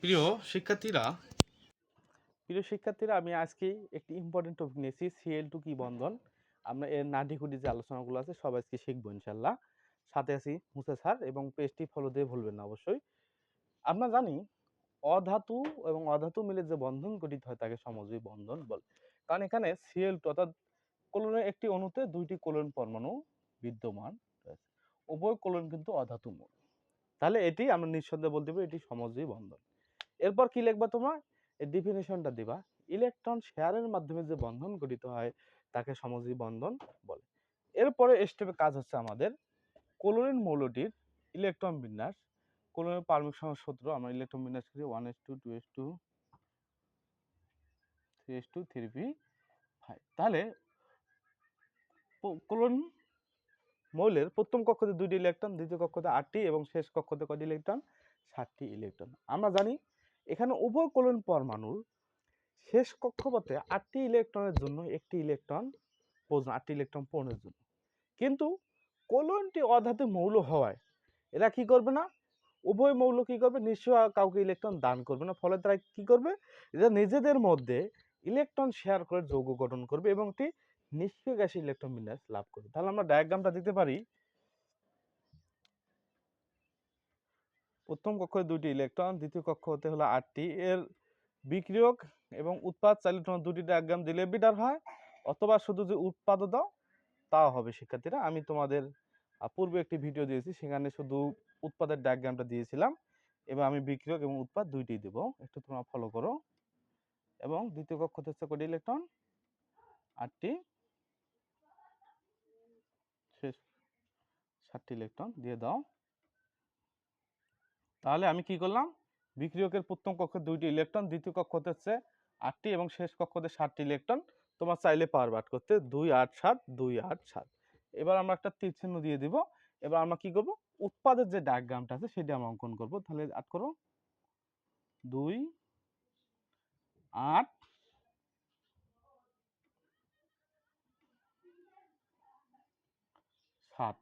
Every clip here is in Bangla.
প্রিয় শিক্ষার্থীরা। প্রিয় শিক্ষার্থীরা, আমি আজকে একটি ইম্পর্টেন্ট টপিক নিয়েছি সিএল টু কি বন্ধন। আমরা এর নাডিকুটি যে আলোচনাগুলো আছে, সব আজকে শিখব ইনশাল্লাহ। সাথে আছি মুসা স্যার এবং পেজটি ফলো দিয়ে ভুলবেন না অবশ্যই। আমরা জানি, অধাতু এবং অধাতু মিলে যে বন্ধন গঠিত হয়, তাকে সমজীবী বন্ধন বলে। কারণ এখানে সিএল টু অর্থাৎ কোলনের একটি অণুতে দুইটি কোলন পরমাণু বিদ্যমান রয়েছে। উভয় কোলন কিন্তু অধাতু মূল। তাহলে এটি আমরা নিঃসন্দেহে বলতে পারি এটি সমজীবী বন্ধন। এরপর কি লিখবা তোমরা? এর ডিফিনিশনটা দিবা। ইলেকট্রন শেয়ারের মাধ্যমে যে বন্ধন গঠিত হয়, তাকে সমজীবী বন্ধন বলে। এরপরে স্টেপে কাজ হচ্ছে আমাদের কোলোরিন মৌলটির ইলেকট্রন বিন্যাস। কোলোরিন পারমিক সূত্র, আমরা ইলেকট্রন বিন্যাস করি one S two two S two three S two three P five তাহলে কোলন মৌলের প্রথম কক্ষতে দুইটি ইলেকট্রন, দ্বিতীয় কক্ষতে আটটি এবং শেষ কক্ষতে কয়টি ইলেকট্রন? ষাটটি ইলেকট্রন। আমরা জানি এখানে উভয় কোলন পরমাণুর শেষ কক্ষপথে আটটি ইলেকট্রনের জন্য একটি ইলেকট্রন প্রয়োজন, আটটি ইলেকট্রন পূরণের জন্য। কিন্তু কোলনটি অধাতু মৌল হওয়ায় এরা কি করবে না? উভয় মৌল কি করবে? নিশ্চয় কাউকে ইলেকট্রন দান করবে না। ফলে তারা কি করবে? এরা নিজেদের মধ্যে ইলেকট্রন শেয়ার করে যৌগ গঠন করবে এবং একটি নিষ্ক্রিয় গ্যাসে ইলেকট্রন বিন্যাস লাভ করবে তাহলে আমরা ডায়াগ্রামটা দিতে পারি। প্রথম কক্ষে দুইটি ইলেকট্রন, দ্বিতীয় কক্ষ হতে হলো আটটি। এর বিক্রিয়ক এবং উৎপাদ চাইলে তোমার দুটি ডায়াগ্রাম দিলে বিটার হয়। অথবা শুধু যে উৎপাদও দাও, তাও হবে, শিক্ষার্থীরা। আমি তোমাদের পূর্বে একটি ভিডিও দিয়েছি, সেখানে শুধু উৎপাদের ডায়াগ্রামটা দিয়েছিলাম। এবার আমি বিক্রিয়ক এবং উৎপাদ দুইটি দেব। একটু তোমরা ফলো করো। এবং দ্বিতীয় কক্ষ হচ্ছে কটি ইলেকট্রন? আটটি। শেষ ষাটটি ইলেকট্রন দিয়ে দাও। তাহলে আমি কি করলাম? বিক্রিয়কের প্রথম কক্ষে দুইটি ইলেকট্রন দ্বিতীয় কক্ষতে হচ্ছে আটটি এবং শেষ কক্ষতে ষাটটি ইলেকট্রন তোমার চাইলে পাওয়ার বাট করতে দুই আট সাত, দুই আট সাত। এবার আমরা একটা তীর চিহ্ন দিয়ে দিব। এবার আমরা কি করব? উৎপাদের যে ডায়াগ্রামটা আছে, সেটা আমরা অঙ্কন করব। তাহলে আট করো। দুই, আট সাত।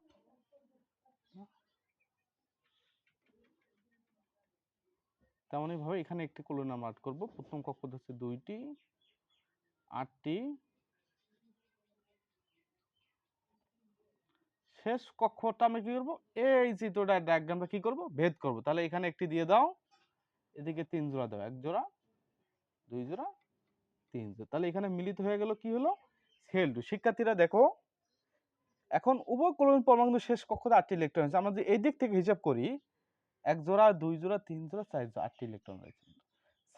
তেমনই ভাবে এখানে একটি কোলন আমরা আট করব। প্রথম কক্ষ হচ্ছে দুইটি, আটটি। শেষ কক্ষটা আমি কি করব? এই চিত্রটা ডায়াগ্রামটা কি করব? ভেদ করব। তাহলে এখানে একটি দিয়ে দাও। এদিকে তিন জোড়া দাও। এক জোড়া, দুই জোড়া, তিন জোড়া। তাহলে এখানে মিলিত হয়ে গেল কি হলো? সেল টু শিক্ষার্থীরা দেখো এখন উভয় কোলন পরমাণু শেষ কক্ষতে আটটি ইলেকট্রন আছে আমরা যদি এই দিক থেকে হিসাব করি, এক জোড়া, দুই জোড়া, তিন জোড়া, চার জোড়া আটটি ইলেকট্রন রয়েছে।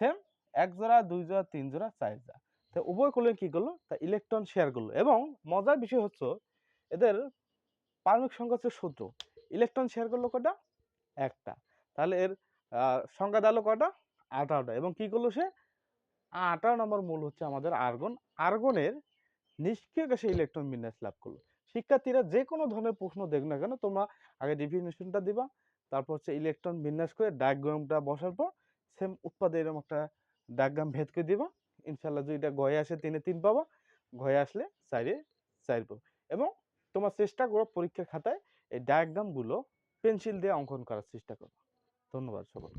সেম এক জোড়া, দুই জোড়া, তিন জোড়া, চার জোড়া। তো উভয় কোলন কি করল? তা ইলেকট্রন শেয়ার করল। এবং মজার বিষয় হচ্ছে, এদের পারমিক সংখ্যা হচ্ছে সূত্র। ইলেকট্রন শেয়ার করল কটা একটা। তাহলে এর সংখ্যা দাঁড়াল কটা আঠারোটা। এবং কি করল সে? আঠারো নম্বর মূল হচ্ছে আমাদের আর্গন আর্গনের নিষ্ক্রিয় গ্যাসে ইলেকট্রন বিন্যাস লাভ করল। শিক্ষার্থীরা যে কোনো ধরনের প্রশ্ন দেখ না কেন, তোমরা আগে ডিফিনেশনটা দিবা, তারপর হচ্ছে ইলেকট্রন বিন্যাস করে ডায়াগ্রামটা বসার পর সেম উৎপাদে এরকম একটা ডায়াগ্রাম ভেদ করে দিবা। ইনশাল্লাহ যদি এটা গয়ে আসে তিনে তিন পাবা, গয়ে আসলে চারে চার পাবা। এবং তোমার চেষ্টা করো পরীক্ষার খাতায় এই ডায়াগ্রামগুলো পেন্সিল দিয়ে অঙ্কন করার চেষ্টা করো। ধন্যবাদ সবাই